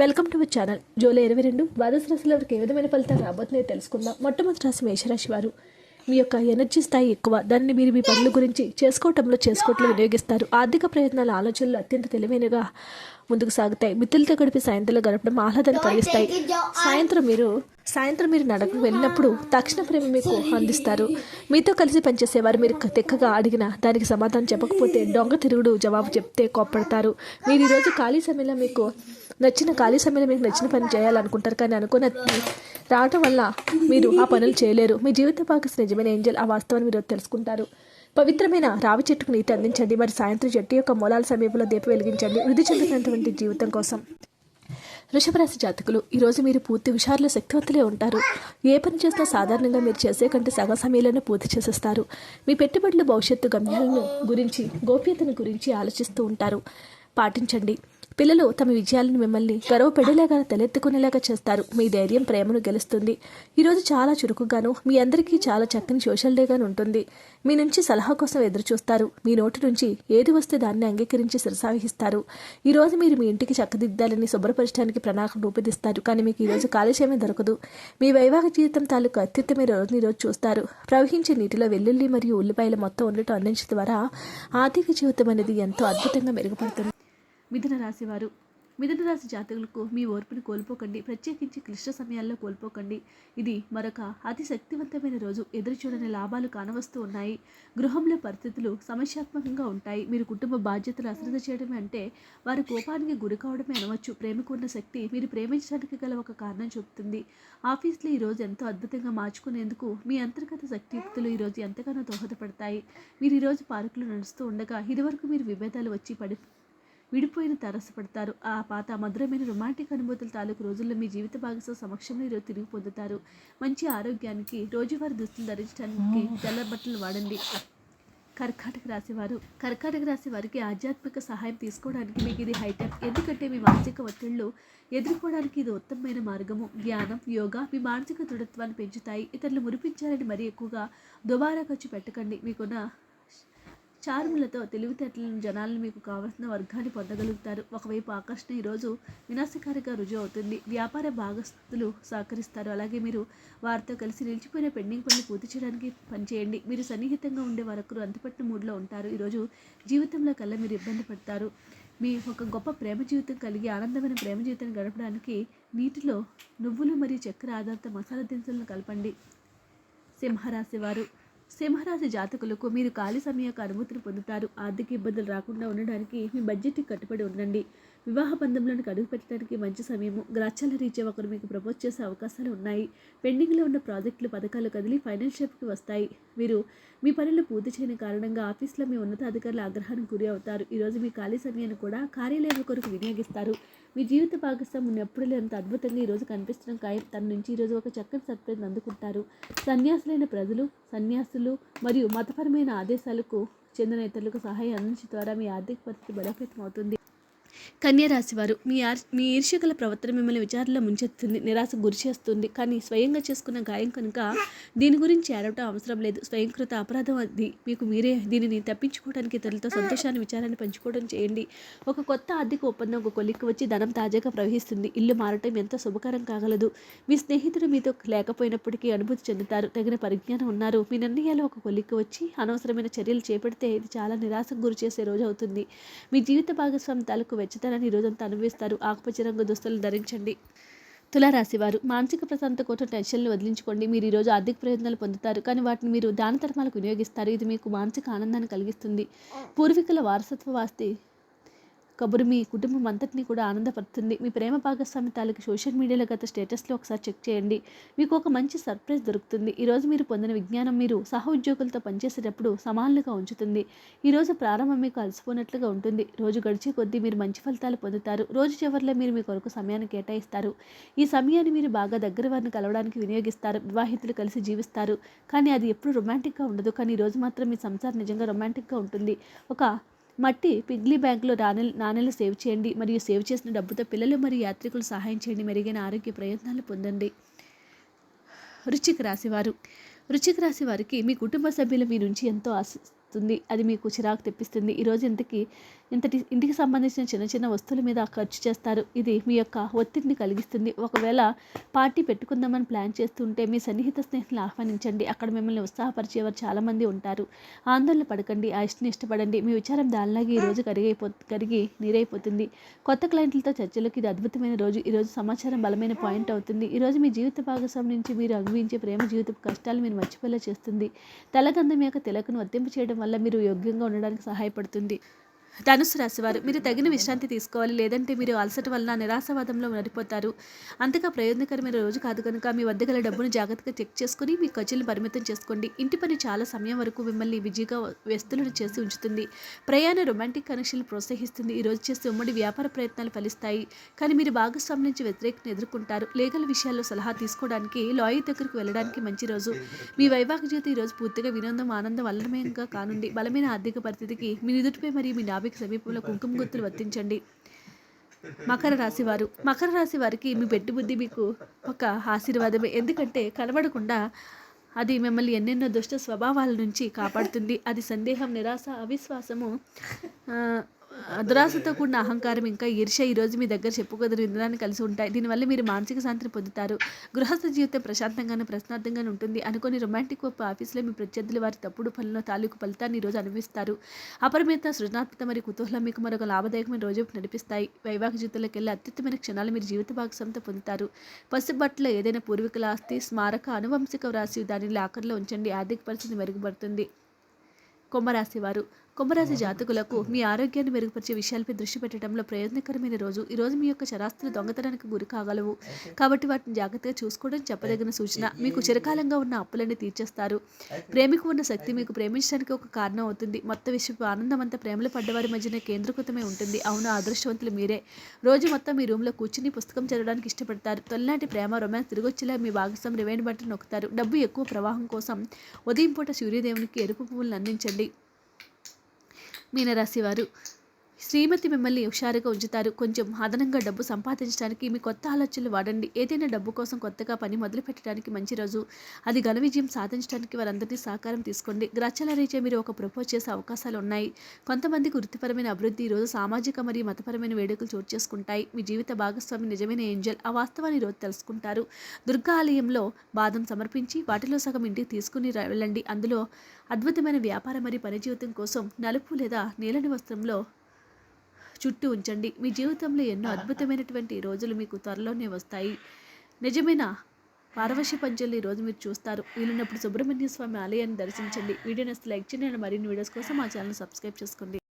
Welcome to our channel July ఇరవై రెండు ద్వాదశ రాశుల వారికి ఏ విధమైన ఫలితాలు రాబోతున్నాయో తెలుసుకుందాం. మొట్టమొదటి రాశి మేషరాశి వారు మీ యొక్క ఎనర్జీ స్థాయి ఎక్కువ. దాన్ని మీరు మీ పనుల గురించి చేసుకోవటంలో చేసుకోవటంలో వినియోగిస్తారు. ఆర్థిక ప్రయత్నాల ఆలోచనలు అత్యంత తెలివైనగా ముందుకు సాగుతాయి. మిత్రులతో గడిపి సాయంత్రంలో గడపడం ఆహ్లాదాన్ని కలిగిస్తాయి. సాయంత్రం మీరు సాయంత్రం మీరు నడకకు వెళ్ళినప్పుడు తక్షణ ప్రేమ మీకు అందిస్తారు. మీతో కలిసి పనిచేసేవారు మీరు తెక్కగా అడిగిన దానికి సమాధానం చెప్పకపోతే దొంగ తిరుగుడు జవాబు చెప్తే కోప్పడతారు. మీరు ఈరోజు ఖాళీ సమయంలో మీకు నచ్చిన ఖాళీ సమయంలో మీకు నచ్చిన పని చేయాలనుకుంటారు కానీ అనుకున్నది రావటం వల్ల మీరు ఆ పనులు చేయలేరు. మీ జీవిత భాగస్ నిజమైన ఏంజల్ ఆ వాస్తవాన్ని మీరు తెలుసుకుంటారు. పవిత్రమైన రావి చెట్టుకు నీటి అందించండి. మరి సాయంత్రం చెట్టు యొక్క మూలాల సమీపంలో దీపం వెలిగించండి. వృద్ధి చెందినటువంటి జీవితం కోసం. వృషభరాశి జాతకులు ఈరోజు మీరు పూర్తి విషయాల్లో శక్తివంతులే ఉంటారు. ఏ పని చేసినా సాధారణంగా మీరు చేసే కంటే సగం సమయంలోనే పూర్తి చేసేస్తారు. మీ పెట్టుబడులు భవిష్యత్తు గమ్యాలను గురించి గోప్యతను గురించి ఆలోచిస్తూ ఉంటారు. పాటించండి. పిల్లలు తమ విజయాలను మిమ్మల్ని గర్వపడేలాగా తలెత్తుకునేలాగా చేస్తారు. మీ ధైర్యం ప్రేమను గెలుస్తుంది. ఈరోజు చాలా చురుకుగాను మీ అందరికీ చాలా చక్కని సోషల్ డేగాను ఉంటుంది. మీ నుంచి సలహా కోసం ఎదురు చూస్తారు. మీ నోటి నుంచి ఏది వస్తే దాన్ని అంగీకరించి శిరసావహిస్తారు. ఈరోజు మీరు మీ ఇంటికి చక్కదిద్దాలని శుభ్రపరచడానికి ప్రణాళిక రూపొందిస్తారు. కానీ మీకు ఈరోజు కాలుష్యమే దొరకదు. మీ వైవాహిక జీవితం తాలూకు అత్యుత్తమ రోజుని ఈరోజు చూస్తారు. ప్రవహించే నీటిలో వెల్లుల్లి మరియు ఉల్లిపాయల మొత్తం ఉండటం అందించడం ద్వారా ఆర్థిక జీవితం అనేది ఎంతో అద్భుతంగా మెరుగుపడుతుంది. మిథున రాశివారు మిథున రాశి జాతకులకు మీ ఓర్పుని కోల్పోకండి. ప్రత్యేకించి క్లిష్ట సమయాల్లో కోల్పోకండి. ఇది మరొక అతి శక్తివంతమైన రోజు. ఎదురు చూడని లాభాలు కానవస్తూ ఉన్నాయి. గృహంలో పరిస్థితులు సమస్యాత్మకంగా ఉంటాయి. మీరు కుటుంబ బాధ్యతలు అశ్రద్ధ చేయడమే అంటే వారి కోపానికి గురి కావడమే అనవచ్చు. ప్రేమకు ఉన్న శక్తి మీరు ప్రేమించడానికి గల ఒక కారణం చెబుతుంది ఆఫీస్లో ఈరోజు ఎంతో అద్భుతంగా మార్చుకునేందుకు మీ అంతర్గత శక్తియుక్తులు ఈరోజు ఎంతగానో దోహదపడతాయి. మీరు ఈరోజు పార్కులు నడుస్తూ ఉండగా ఇదివరకు మీరు విభేదాలు వచ్చి పడి విడిపోయిన తరసపడతారు ఆ పాత మధురమైన రొమాంటిక్ అనుభూతుల తాలూకు రోజుల్లో మీ జీవిత భాగస్వ సమక్షంలో ఈరోజు తిరిగి పొందుతారు. మంచి ఆరోగ్యానికి రోజువారి దుస్తులు ధరించడానికి తెల్ల బట్టలు వాడండి. కర్కాటక రాశివారు కర్కాటక రాశి వారికి ఆధ్యాత్మిక సహాయం తీసుకోవడానికి మీకు ఇది హైటెక్ ఎందుకంటే మీ మానసిక ఒత్తిళ్ళు ఎదుర్కోవడానికి ఇది ఉత్తమమైన మార్గము. జ్ఞానం యోగా మీ మానసిక దృఢత్వాన్ని పెంచుతాయి. ఇతరులు మురిపించాలని మరీ ఎక్కువగా దుబారా ఖర్చు పెట్టకండి. మీకున్న చార్ములతో తెలివితేటలను జనాలను మీకు కావలసిన వర్గాన్ని పొందగలుగుతారు. ఒకవైపు ఆకర్షణ ఈరోజు వినాశకారిగా రుజువు అవుతుంది. వ్యాపార భాగస్తులు సహకరిస్తారు. అలాగే మీరు వారితో కలిసి నిలిచిపోయిన పెండింగ్ పనులు పూర్తి చేయడానికి పనిచేయండి. మీరు సన్నిహితంగా ఉండే వరకు అంతపట్టిన మూడ్లో ఉంటారు. ఈరోజు జీవితంలో కల్లా మీరు ఇబ్బంది పడతారు. మీ ఒక గొప్ప ప్రేమ జీవితం కలిగి ఆనందమైన ప్రేమ జీవితాన్ని గడపడానికి నీటిలో నువ్వులు మరియు చక్కెర ఆధారిత మసాలా దినుసులను కలపండి. సింహరాశి వారు సింహరాశి జాతకులకు మీరు ఖాళీ సమయం యొక్క అనుమతిని పొందుతారు. ఆర్థిక ఇబ్బందులు రాకుండా ఉండడానికి మీ బడ్జెట్కి కట్టుబడి ఉండండి. వివాహ బంధంలోనికి అడుగు పెట్టడానికి మంచి సమయము గ్రాచాల రీత్యా ఒకరు మీకు ప్రపోజ్ చేసే అవకాశాలు ఉన్నాయి. పెండింగ్లో ఉన్న ప్రాజెక్టులు పథకాలు కదిలి ఫైనాన్షియల్కి వస్తాయి. మీరు మీ పనులు పూర్తి చేయని కారణంగా ఆఫీస్లో మీ ఉన్నతాధికారుల ఆగ్రహానికి గురి అవుతారు. ఈరోజు మీ ఖాళీ సమయాన్ని కూడా కార్యాలయం కొరకు వినియోగిస్తారు. మీ జీవిత భాగస్వామ్యం ఎప్పుడు లేనంత అద్భుతంగా ఈరోజు కనిపిస్తున్న ఖాయం తన నుంచి ఈరోజు ఒక చక్కని సర్ప్రైజ్ అందుకుంటారు. సన్యాసులైన ప్రజలు సన్యాసులు మరియు మతపరమైన ఆదేశాలకు చెందిన ఇతరులకు సహాయం అందించడం ద్వారా మీ ఆర్థిక పరిస్థితి బలోపేతం అవుతుంది కన్యరాశి వారు మీ ఆర్ మీ ఈర్ష్యగల ప్రవర్తన మిమ్మల్ని విచారణలో ముంచెత్తుంది నిరాశ గురి చేస్తుంది. కానీ స్వయంగా చేసుకున్న గాయం కనుక దీని గురించి ఏడవటం అవసరం లేదు. స్వయంకృత అపరాధం అది. మీకు మీరే దీనిని తప్పించుకోవడానికి ఇతరులతో సంతోషాన్ని విచారాన్ని పంచుకోవడం చేయండి. ఒక కొత్త ఆర్థిక ఒప్పందం ఒక కొలిక్కి వచ్చి ధనం తాజాగా ప్రవహిస్తుంది. ఇల్లు మారటం ఎంతో శుభకరం కాగలదు. మీ స్నేహితుడు మీతో లేకపోయినప్పటికీ అనుభూతి చెందుతారు. తగిన పరిజ్ఞానం ఉన్నారు. మీ నిర్ణయాలు ఒక కొలిక్కి వచ్చి అనవసరమైన చర్యలు చేపడితే ఇది చాలా నిరాశకు గురి చేసే రోజు అవుతుంది. మీ జీవిత భాగస్వామి తాలూకు వెచ్చ ఈ రోజంతా అనుభవిస్తారు. ఆకుపచ్చ రంగు దుస్తులు ధరించండి. తులారాశివారు మానసిక ప్రశాంత కోసం టెన్షన్లు వదిలించుకోండి. మీరు ఈరోజు ఆర్థిక ప్రయోజనాలు పొందుతారు కానీ వాటిని మీరు దాన ధర్మాలకు వినియోగిస్తారు. ఇది మీకు మానసిక ఆనందాన్ని కలిగిస్తుంది. పూర్వీకుల వారసత్వ వాస్తి కబురు మీ కుటుంబం అంతటినీ కూడా ఆనందపడుతుంది మీ ప్రేమ భాగస్వామి తాలూకు సోషల్ మీడియాలో గత స్టేటస్లో ఒకసారి చెక్ చేయండి. మీకు ఒక మంచి సర్ప్రైజ్ దొరుకుతుంది. ఈరోజు మీరు పొందిన విజ్ఞానం మీరు సహ ఉద్యోగులతో పనిచేసేటప్పుడు సమానంగా ఉంచుతుంది. ఈరోజు ప్రారంభం మీకు అలసిపోయినట్లుగా ఉంటుంది. రోజు గడిచే కొద్దీ మీరు మంచి ఫలితాలు పొందుతారు. రోజు చివరిలో మీరు మీ కొరకు సమయాన్ని కేటాయిస్తారు. ఈ సమయాన్ని మీరు బాగా దగ్గర వారిని కలవడానికి వినియోగిస్తారు. వివాహితులు కలిసి జీవిస్తారు. కానీ అది ఎప్పుడు రొమాంటిక్గా ఉండదు. కానీ ఈరోజు మాత్రం మీ సంసారం నిజంగా రొమాంటిక్గా ఉంటుంది. ఒక మట్టి పిగ్లీ బ్యాంకులో నాణెలు నాణెలు సేవ్ చేయండి మరియు సేవ్ చేసిన డబ్బుతో పిల్లలు మరియు యాత్రికులు సహాయం చేయండి. మెరుగైన ఆరోగ్య ప్రయత్నాలు పొందండి. వృశ్చిక రాశివారు వృశ్చిక రాశి వారికి మీ కుటుంబ సభ్యులు మీ నుంచి ఎంతో ఆశిస్తుంది. అది మీకు చిరాకు తెప్పిస్తుంది. ఈరోజు ఇంతకీ ఇంతటి ఇంటికి సంబంధించిన చిన్న చిన్న వస్తువుల మీద ఖర్చు చేస్తారు. ఇది మీ యొక్క ఒత్తిడిని కలిగిస్తుంది. ఒకవేళ పార్టీ పెట్టుకుందామని ప్లాన్ చేస్తుంటే మీ సన్నిహిత స్నేహితులను ఆహ్వానించండి. అక్కడ మిమ్మల్ని ఉత్సాహపరిచేవారు చాలామంది ఉంటారు. ఆందోళన పడకండి ఆ ఇష్టని ఇష్టపడండి. మీ విచారం దానిలాగే ఈ రోజు కరిగైపో కరిగి నీరైపోతుంది. కొత్త క్లయింట్లతో చర్చలకు ఇది అద్భుతమైన రోజు. ఈరోజు సమాచారం బలమైన పాయింట్ అవుతుంది. ఈరోజు మీ జీవిత భాగస్వామి నుంచి మీరు అనుభవించే ప్రేమ జీవిత కష్టాలు మీరు మర్చిపోయేలా చేస్తుంది. తెల్లగంధం యొక్క తిలకను వర్తింపు చేయడం వల్ల మీరు యోగ్యంగా ఉండడానికి సహాయపడుతుంది. ధనుసు రాశివారు మీరు తగిన విశ్రాంతి తీసుకోవాలి లేదంటే మీరు అలసట వలన నిరాశవాదంలో నడిపోతారు అంతగా ప్రయోజనకరమైన రోజు కాదు కనుక మీ వద్ద గల డబ్బును జాగ్రత్తగా చెక్ చేసుకుని మీ ఖర్చులను పరిమితం చేసుకోండి. ఇంటి పని చాలా సమయం వరకు మిమ్మల్ని బిజీగా వ్యస్తులను చేసి ఉంచుతుంది. ప్రయాణ రొమాంటిక్ కనెక్షన్లు ప్రోత్సహిస్తుంది. ఈ రోజు చేసే ఉమ్మడి వ్యాపార ప్రయత్నాలు ఫలిస్తాయి. కానీ మీరు భాగస్వామి నుంచి వ్యతిరేకతను ఎదుర్కొంటారు. లీగల్ విషయాల్లో సలహా తీసుకోవడానికి లాయర్ దగ్గరకు వెళ్ళడానికి మంచి రోజు. మీ వైవాహిక జీవితం ఈ రోజు పూర్తిగా వినోదం ఆనందం అల్లమయంగా కానుండి బలమైన ఆర్థిక పరిస్థితికి మీ నిదుటిపై మరియు మీ నాభిక సమీపంలో కుంకుమ గుర్తులు వర్తించండి. మకర రాశి వారు. మకర రాశి వారికి మీ పెట్టి బుద్ధి మీకు ఒక ఆశీర్వాదమే. ఎందుకంటే కనబడకుండా అది మిమ్మల్ని ఎన్నెన్నో దుష్ట స్వభావాల నుంచి కాపాడుతుంది. అది సందేహం నిరాశ అవిశ్వాసము దురాశతో కూడిన అహంకారం ఇంకా ఈర్ష్య ఈరోజు మీ దగ్గర చెప్పుకోదరు ఇంద్రాన్ని కలిసి ఉంటాయి. దీనివల్ల మీరు మానసిక శాంతిని పొందుతారు. గృహస్థ జీవితం ప్రశాంతంగాను ప్రశ్నార్థంగానే ఉంటుంది. అనుకోని రొమాంటిక్ ఒప్ప ఆఫీసులో మీ ప్రత్యర్థులు వారి తప్పుడు పనుల తాలూకు ఫలితాన్ని ఈరోజు అనుభవిస్తారు. అపరిమిత సృజనాత్మక మరియు కుతూహలం మీకు మరొక లాభదాయకమైన రోజు నడిపిస్తాయి. వైవాహిక జీవితంలోకి వెళ్ళే అత్యుత్తమైన క్షణాలు మీరు జీవిత భాగస్వామితో పొందుతారు. పసుబట్టలో ఏదైనా పూర్వీకుల ఆస్తి స్మారక అనువంశిక రాశి దానిని లాకర్లో ఉంచండి. ఆర్థిక పరిస్థితి మెరుగుపడుతుంది. కుంభరాశి వారు కుంభరాశి జాతకులకు మీ ఆరోగ్యాన్ని మెరుగుపరిచే విషయాలపై దృష్టి పెట్టడంలో ప్రయోజనకరమైన రోజు. ఈ రోజు మీ యొక్క చరాస్తులు దొంగతనానికి గురి కాగలవు. కాబట్టి వాటిని జాగ్రత్తగా చూసుకోవడం చెప్పదగిన సూచన. మీకు చిరకాలంగా ఉన్న అప్పులన్నీ తీర్చేస్తారు. ప్రేమికు ఉన్న శక్తి మీకు ప్రేమించడానికి ఒక కారణం అవుతుంది. మొత్తం విషయపు ఆనందం అంతా ప్రేమలో పడ్డవారి మధ్యన కేంద్రీకృతమై ఉంటుంది. అవును అదృష్టవంతులు మీరే. రోజు మొత్తం మీ రూమ్లో కూర్చుని పుస్తకం చదవడానికి ఇష్టపడతారు. తొలినాటి ప్రేమ రొమాన్స్ తిరిగొచ్చేలా మీ భాగస్వామి రివైన్ బట్టను నొక్కుతారు. డబ్బు ఎక్కువ ప్రవాహం కోసం ఉదయం పూట సూర్యదేవునికి ఎరుపు పువ్వులను అందించండి. మీనరాశి వారు శ్రీమతి మిమ్మల్ని హుషారుగా ఉంచుతారు. కొంచెం అదనంగా డబ్బు సంపాదించడానికి మీ కొత్త ఆలోచనలు వాడండి. ఏదైనా డబ్బు కోసం కొత్తగా పని మొదలు పెట్టడానికి మంచి రోజు. అది ఘన విజయం సాధించడానికి వారందరినీ సహకారం తీసుకోండి. గ్రచ్చల రీత్యా మీరు ఒక ప్రపోజ్ చేసే అవకాశాలు ఉన్నాయి. కొంతమందికి వృత్తిపరమైన అభివృద్ధి ఈరోజు రోజు సామాజిక మరియు మతపరమైన వేడుకలు చోటు చేసుకుంటాయి. మీ జీవిత భాగస్వామి నిజమైన ఏంజల్. ఆ వాస్తవాన్ని ఈరోజు రోజు తెలుసుకుంటారు. దుర్గా ఆలయంలో బాదం సమర్పించి వాటిలో సగం ఇంటికి తీసుకుని వెళ్ళండి. అందులో అద్భుతమైన వ్యాపార మరియు పని జీవితం కోసం నలుపు లేదా నీలని వస్త్రంలో చుట్టూ ఉంచండి. మీ జీవితంలో ఎన్నో అద్భుతమైనటువంటి రోజులు మీకు త్వరలోనే వస్తాయి. నిజమైన? పారవశ్య పంచులు ఈరోజు రోజు మీరు చూస్తారు. వీలున్నప్పుడు సుబ్రహ్మణ్య స్వామి ఆలయాన్ని దర్శించండి. వీడియో నచ్చితే లైక్ చేయండి. మరిన్ని వీడియోస్ కోసం మా ఛానల్ సబ్స్క్రైబ్ చేసుకోండి.